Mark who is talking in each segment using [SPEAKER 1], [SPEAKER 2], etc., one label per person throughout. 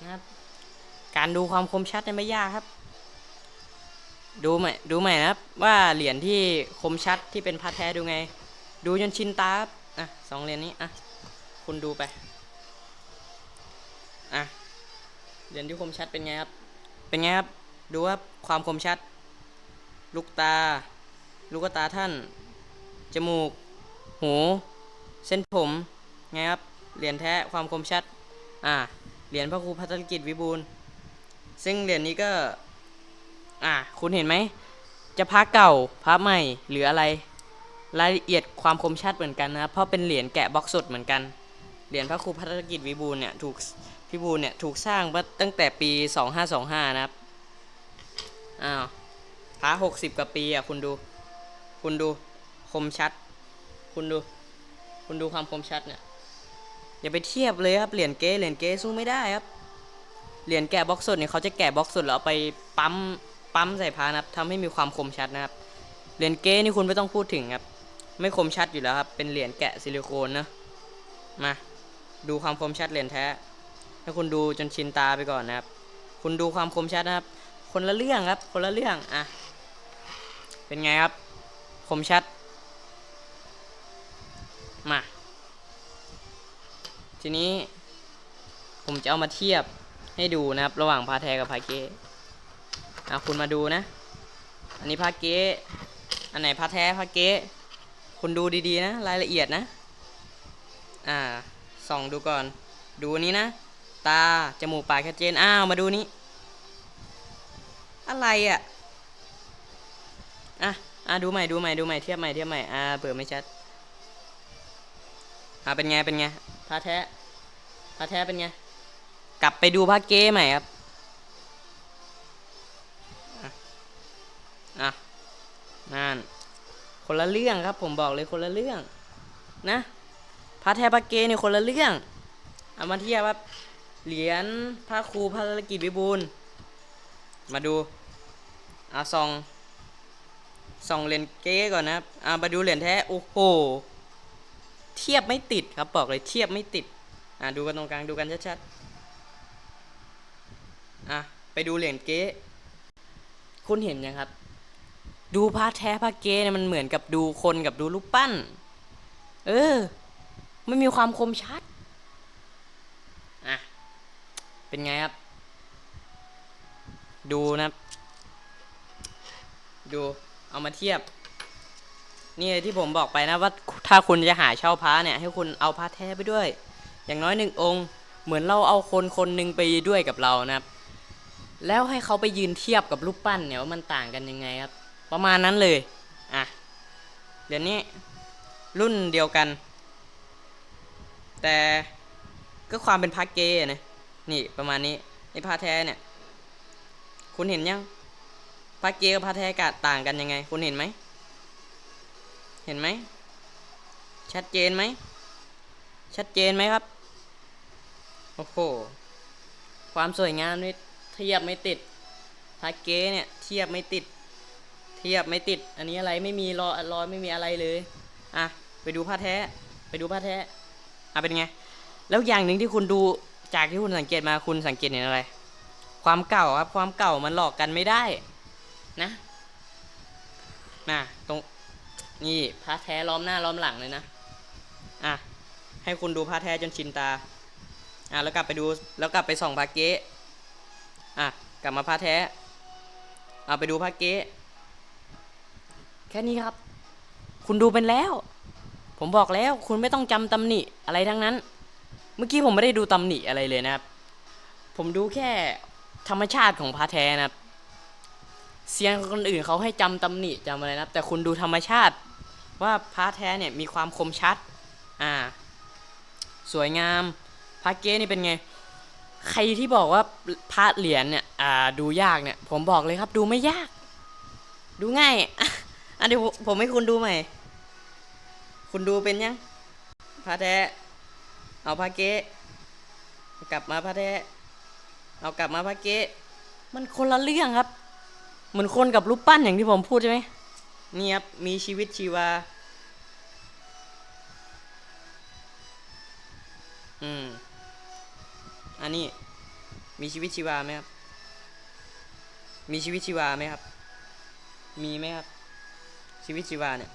[SPEAKER 1] นะครับ การดูความคมชัดเนี่ยไม่ยากครับ ดูใหม่ดูใหม่นะครับ ว่าเหรียญที่คมชัดที่เป็นพระแท้ดูไง ดูจนชินตาครับอะสองเหรียญนี้อะคุณดูไปอะเหรียญที่คมชัดเป็นไงครับ เป็นไงครับ ดูว่าความคมชัด ลูกตา ลูกตาท่าน จมูก หู เส้นผม ไงครับ เหรียญแท้ ความคมชัด อ่า เหรียญพระครูพัฒนกิจวิบูลซึ่งเหรียญนี้ก็ อ่าคุณเห็นไหม จะพระเก่าพระใหม่หรืออะไร รายละเอียดความคมชัดเหมือนกันนะเพราะเป็นเหรียญแกะบล็อกสดเหมือนกัน เหรียญพระครูพัฒนกิจวิบูลเนี่ยถูกพิบูลเนี่ยถูกสร้างมาตั้งแต่ปี 2525 นะครับ อ้าวพระหกสิบกว่าปีอะคุณดู คุณดูคมชัด คุณดู คุณดูความคมชัดเนี่ย อย่าไปเทียบเลยครับเหรียญเก๊เหรียญเก๊สู้ไม่ได้ครับเหรียญแกะบล็อกสดเนี่ยเขาจะแกะบล็อกสดแล้วเอาไปปั๊มปั๊มใส่พานะครับทำให้มีความคมชัดนะครับเหรียญเก๊นี่คุณไม่ต้องพูดถึงครับ ไม่คมชัดอยู่แล้วครับ เป็นเหรียญแกะซิลิโคนนะมาดูความคมชัดเหรียญแท้ให้คุณดูจนชินตาไปก่อนนะครับ คุณดูความคมชัดนะครับ คนละเรื่องครับ คนละเรื่องอะเป็นไงครับคมชัด ทีนี้ ผมจะเอามาเทียบให้ดูนะครับ ระหว่างพาแทกับพาเก้อะคุณมาดูนะ อันนี้พาเก้อันไหนพาแท้พาเก้คุณดูดีๆนะ รายละเอียดนะ อ่าส่องดูก่อน ดูนี้นะ ตา จมูก ปากชัดเจน อ้าว มาดูนี้ อะไรอะ อะ อะ ดูใหม่ ดูใหม่ ดูใหม่ เทียบใหม่ เทียบใหม่ อ่า เปิดไม่ชัด อ่าเป็นไง เป็นไง พระแท้พระแท้เป็นไง กลับไปดูพระเก้ใหม่ครับอะนั่นคนละเรื่องครับ ผมบอกเลยคนละเรื่อง นะพระแท้พระเก้เนี่ยคนละเรื่องเอามาเทียบครับเหรียญพระครูพระกิจวิบูลย์มาดูอาซองส่องเหรียญเก๊ก่อนนะครับอ่ามาดูเหรียญแท้โอ้โห เทียบไม่ติดครับบอกเลยเทียบไม่ติดอ่าดูกันตรงกลางดูกันชัดๆอะไปดูเหรียญเก๊คุณเห็นยังครับ ดูพระแท้พระเก๊เนี่ยมันเหมือนกับดูคนกับดูรูปปั้น เออ ไม่มีความคมชัดอะเป็นไงครับ ดูนะครับดูเอามาเทียบ นี่ที่ผมบอกไปนะว่าถ้าคุณจะหาเช่าพระเนี่ย ให้คุณเอาพระแท้ไปด้วย อย่างน้อยหนึ่งองค์ เหมือนเราเอาคนคนหนึ่งไปด้วยกับเรานะครับ แล้วให้เขาไปยืนเทียบกับรูปปั้นเนี่ยว่ามันต่างกันยังไงครับ ประมาณนั้นเลยอะเดี๋ยวนี้รุ่นเดียวกัน แต่ก็ความเป็นพระเกย์นะนี่ประมาณนี้นี่พระแท้เนี่ย คุณเห็นยังพระเกย์กับพระแท้กต่างกันยังไง คุณเห็นไหม เห็นไหม ชัดเจนไหม ชัดเจนไหมครับ โอ้โห ความสวยงามนี่เทียบไม่ติดพระเกย์เนี่ยเทียบไม่ติด เทียบไม่ติด อันนี้อะไรไม่มีรอยรอยไม่มีอะไรเลย อะ ไปดูผ้าแท้ ไปดูผ้าแท้ อะเป็นไง แล้วอย่างหนึ่งที่คุณดูจากที่คุณสังเกตมาคุณสังเกตเห็นอะไร ความเก่าครับ ความเก่ามันหลอกกันไม่ได้ นะ น่ะ ตรง นี่พระแท้ล้อมหน้าล้อมหลังเลยนะ อะ ให้คุณดูพระแท้จนชินตา อะ แล้วกลับไปดู แล้วกลับไปส่องพระเก๊อะ กลับมาพระแท้ เอาไปดูพระเก๊แค่นี้ครับ คุณดูเป็นแล้ว ผมบอกแล้ว คุณไม่ต้องจำตำหนิอะไรทั้งนั้น เมื่อกี้ผมไม่ได้ดูตำหนิอะไรเลยนะครับ ผมดูแค่ธรรมชาติของพระแท้นะครับ เสียงคนอื่นเขาให้จำตำหนิจำอะไรนะแต่คุณดูธรรมชาติ ว่าพระแท้เนี่ยมีความคมชัด อ่า สวยงามพระเก้นี่เป็นไง ใครที่บอกว่าพระเหรียญเนี่ยอ่าดูยากเนี่ย ผมบอกเลยครับดูไม่ยาก ดูง่ายอะเดี๋ยวผมผมให้คุณดูใหม่ คุณดูเป็นยังพระแท้เอาพระเก้กลับมาพระแท้เอากลับมาพระเก้มันคนละเรื่องครับ เหมือนคนกับรูปปั้นอย่างที่ผมพูดใช่ไหมนี่ครับมีชีวิตชีวา อืม อันนี้ มีชีวิตชีวาไหมครับ มีชีวิตชีวาไหมครับ มีไหมครับ ชีวิตชีวาเนี่ย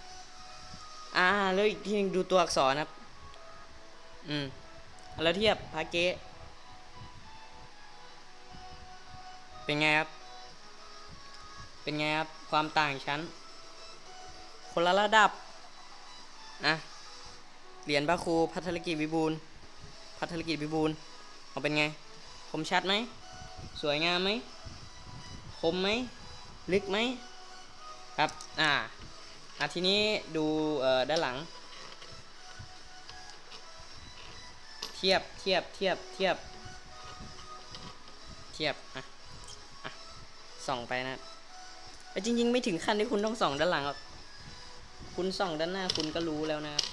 [SPEAKER 1] อ่า แล้วอีกทีหนึงดูตัวอักษรครับ อืม แล้วเทียบพาเกะเป็นไงครับ เป็นไงครับ ความต่างชั้น คนละระดับอะเหรียญพระครูพัทรกิจวิบูลพัทรกิจวิบูลเอาเป็นไง คมชัดไหม สวยงามไหม คมไหม ลึกไหม ครับ อ่าอะทีนี้ดูเอ่อด้านหลัง เทียบ เทียบ เทียบ เทียบ เทียบ อะ อะ ส่องไปนะ จริงๆ ไม่ถึงขั้นที่คุณต้องส่องด้านหลังหรอกคุณส่องด้านหน้าคุณก็รู้แล้วนะครับ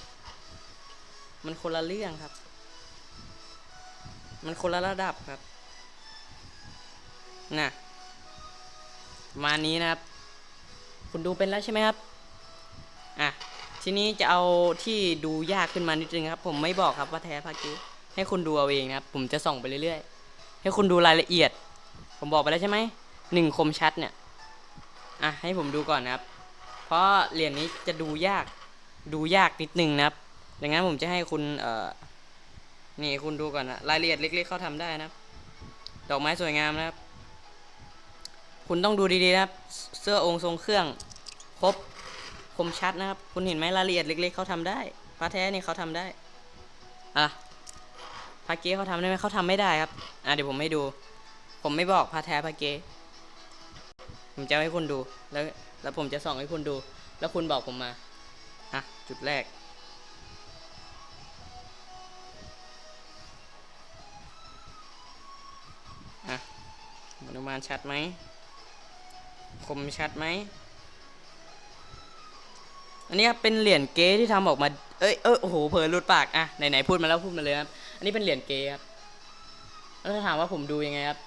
[SPEAKER 1] มันคนละเรื่องครับ มันคนละระดับครับน่ะมานี้นะครับ คุณดูเป็นแล้วใช่ไหมครับ อะ ทีนี้จะเอาที่ดูยากขึ้นมานิดนึงครับ ผมไม่บอกครับว่าแท้พากี้ให้คุณดูเอาเองนะครับ ผมจะส่องไปเรื่อยๆ ให้คุณดูรายละเอียด ผมบอกไปแล้วใช่ไหมหนึ่งคมชัดเนี่ย อะให้ผมดูก่อนนะครับ เพราะเหรียญนี้จะดูยากดูยากนิดนึงนะครับดังนั้นผมจะให้คุณเอ่อนี่คุณดูก่อนนะรายละเอียดเล็ก ๆเขาทำได้นะครับ ดอกไม้สวยงามนะครับ คุณต้องดูดีๆนะครับ เสื้อองค์ทรงเครื่องครบคมชัดนะครับ คุณเห็นไหมรายละเอียดเล็ก ๆเขาทำได้พระแท้นี่เขาทำได้อะพระเก๊เขาทำได้ไหมเขาทำไม่ได้ครับอะเดี๋ยวผมให้ดู ผมไม่บอกพระแท้พระเก๊ ผมจะให้คุณดู แล้ว แล้วผมจะส่องให้คุณดู แล้วคุณบอกผมมา อะ จุดแรก อะอนุมานชัดไหม คมชัดไหม อันนี้ครับเป็นเหรียญเก๊ที่ทำออกมา เอ้ย เอยโอ้โห เผลอหลุดปาก อะ ไหน ๆ พูดมาแล้วพูดมาเลยครับ อันนี้เป็นเหรียญเก๊ครับ แล้วถ้าถามว่าผมดูยังไงครับ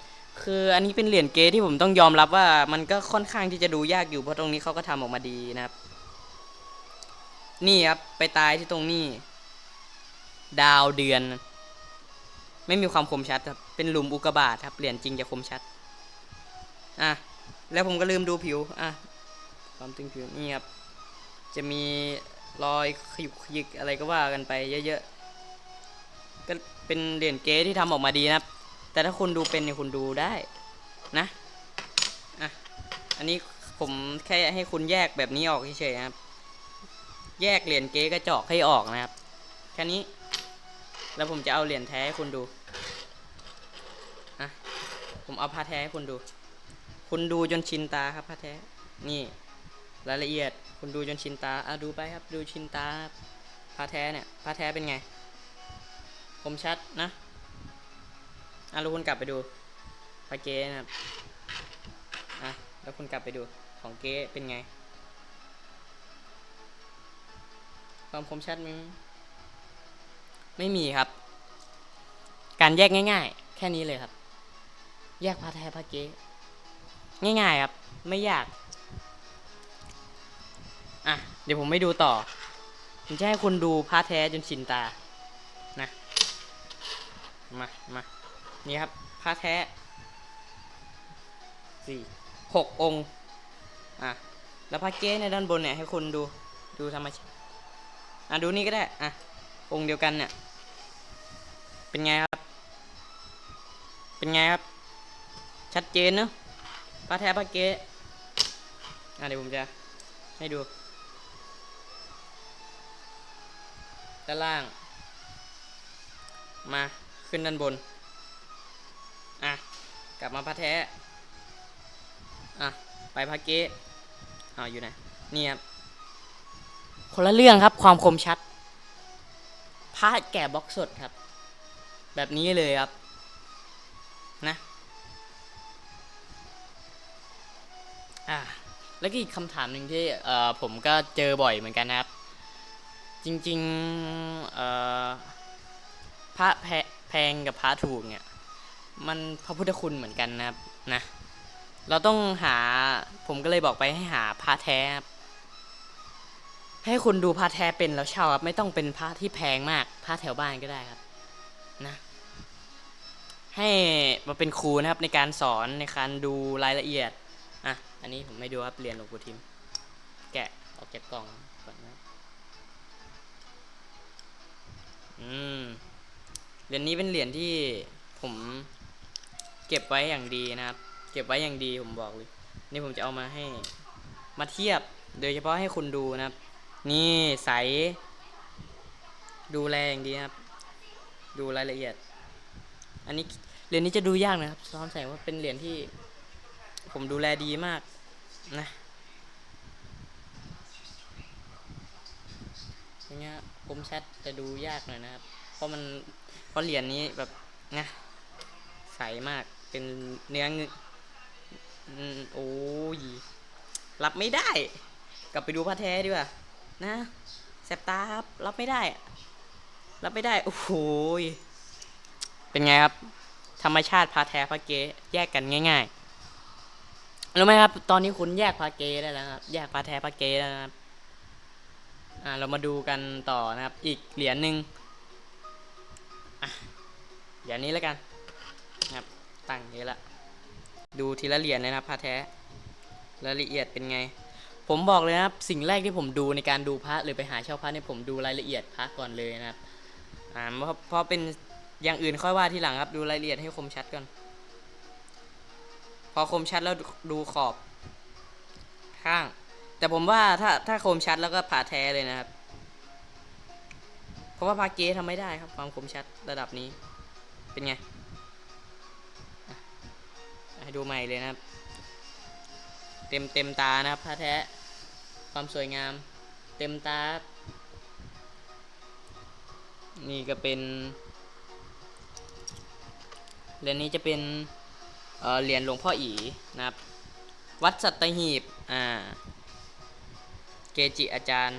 [SPEAKER 1] คืออันนี้เป็นเหรียญเกที่ผมต้องยอมรับว่า มันก็ค่อนข้างที่จะดูยากอยู่เพราะตรงนี้เขาก็ทำออกมาดีนะครับ นี่ครับไปตายที่ตรงนี้ ดาวเดือน ไม่มีความคมชัดครับเป็นหลุมอุกกาบาตครับเหรียญจริงจะคมชัดอะแล้วผมก็ลืมดูผิวอะความตึงผิวนี่ครับจะมีรอยขยุกขยิกอะไรก็ว่ากันไปเยอะๆก็เป็นเหรียญเกที่ทำออกมาดีนะครับ แต่ถ้าคุณดูเป็นเนี่ยคุณดูได้นะอะอันนี้ผมแค่ให้คุณแยกแบบนี้ออกเฉยๆนะครับ แยกเหรียญเก๊กระจอกให้ออกนะครับ แค่นี้ แล้วผมจะเอาเหรียญแท้ให้คุณดูอะผมเอาผ้าแท้ให้คุณดู คุณดูจนชินตาครับผ้าแท้ นี่รายละเอียดคุณดูจนชินตาอะดูไปครับ ดูชินตาครับผ้าแท้เนี่ยผ้าแท้เป็นไงคมชัดนะ อะแล้วคุณกลับไปดูผ้าเก๊นะครับอะแล้วคุณกลับไปดูของเก๊เป็นไง ความคมชัดมั้ยไม่มีครับ การแยกง่าย ๆ แค่นี้เลยครับ แยกผ้าแท้ผ้าเก๊ง่ายๆครับ ไม่ยาก อะ เดี๋ยวผมไม่ดูต่อ ผมจะให้คุณดูผ้าแท้จนชินตา นะ มา มา นี่ครับผ้าแท้สี่หกองค์อะแล้วผ้าเก๊ในด้านบนเนี่ยให้คุณดูดูธรรมชาติอะดูนี่ก็ได้อะองค์เดียวกันเนี่ยเป็นไงครับ เป็นไงครับ ชัดเจนเนอะผ้าแท้ผ้าเก๊อะเดี๋ยวผมจะให้ดูด้านล่าง มาขึ้นด้านบน กลับมาผ้าแท้ อะ ไปผ้าเก๊อ้าวอยู่ไหนนี่ครับคนละเรื่องครับความคมชัดผ้าแกะบล็อกสดครับ แบบนี้เลยครับ นะ อะแล้วก็อีกคำถามหนึ่งที่เอ่อผมก็เจอบ่อยเหมือนกันนะครับ จริงๆเอ่อพระแพแพงกับพระถูกเนี่ย มันพระพุทธคุณเหมือนกันนะครับนะ เราต้องหาผมก็เลยบอกไปให้หาพระแท้ครับให้คุณดูพระแท้เป็นแล้วเช่าครับ ไม่ต้องเป็นพระที่แพงมากพระแถวบ้านก็ได้ครับนะ ให้มาเป็นครูนะครับในการสอนในการดูรายละเอียดอะอันนี้ผมไม่ดูครับเรียนหลวงปู่ทิม แกะออกจากกล่องก่อนนะอืมเหรียญนี้เป็นเหรียญที่ผม เก็บไว้อย่างดีนะครับ เก็บไว้อย่างดีผมบอกเลย นี่ผมจะเอามาให้ มาเทียบ โดยเฉพาะให้คุณดูนะครับ นี่ใส ดูแลอย่างดีครับ ดูรายละเอียด อันนี้เหรียญนี้จะดูยากนะครับซ้อนแสงว่าเป็นเหรียญที่ ผมดูแลดีมากนะอย่างเงี้ยคมชัดจะดูยากหน่อยนะครับ เพราะมันเพราะเหรียญนี้แบบนะใสมาก เป็นเนื้อเงึอืโอ้ยรับไม่ได้ กลับไปดูพระแท้ดีกว่านะแสบตาครับรับไม่ได้ รับไม่ได้ โอ้โหยเป็นไงครับ ธรรมชาติพาแท้พาเกแยกกันง่ายๆรู้ไหมครับ ตอนนี้คุณแยกพาเกได้แล้วครับแยกพาแท้พาเกแล้วครับอ่าเรามาดูกันต่อนะครับ อีกเหรียญหนึ่งอะเหรียญนี้แล้วกัน ตั้งอย่างนี้ละ ดูทีละเหรียญเลยนะครับพาแท้รายละเอียดเป็นไง ผมบอกเลยนะครับสิ่งแรกที่ผมดูในการดูพระหรือไปหาเช่าพระเนี่ยผมดูรายละเอียดพระก่อนเลยนะครับอ่าเพราะเพราะเป็นอย่างอื่นค่อยว่าทีหลังครับดูรายละเอียดให้คมชัดก่อน พอคมชัดแล้วดูขอบ ข้าง แต่ผมว่าถ้าถ้าคมชัดแล้วก็ผ่าแท้เลยนะครับ เพราะว่าพาเกทำไม่ได้ครับความคมชัดระดับนี้ เป็นไง ให้ดูใหม่เลยนะครับ เต็มเต็มตานะครับผ้าแท้ความสวยงาม เต็มตา นี่ก็เป็นเหรียญนี้จะเป็นเเหรียญหลวงพ่ออีนะครับ วัดสัตหีบอ่าเกจิอาจารย์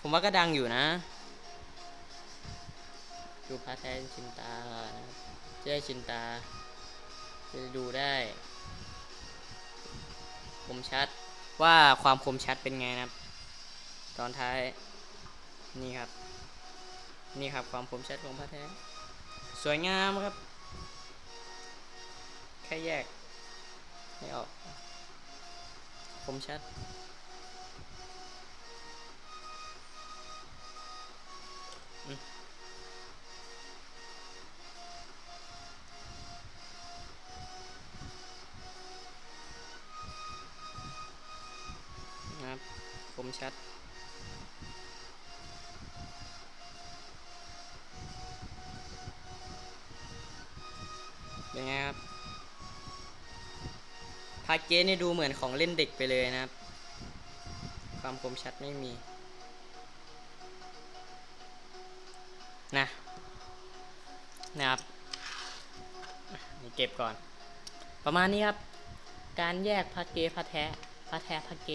[SPEAKER 1] ผมว่าก็ดังอยู่นะ ดูพระแท้ชินตานะครับจะได้ชินตา จะดูได้คมชัดว่าความคมชัดเป็นไงนะครับ ตอนท้ายนี่ครับ นี่ครับความคมชัดของพระแท้สวยงามครับ แค่แยก ไม่ออก คมชัดอืม ชัด เป็นไงครับพาเกสนี่ดูเหมือนของเล่นเด็กไปเลยนะครับ ความคมชัดไม่มี นะ นะครับนี่เก็บก่อน ประมาณนี้ครับ การแยกพาเกพาแท้พาแท้พาเก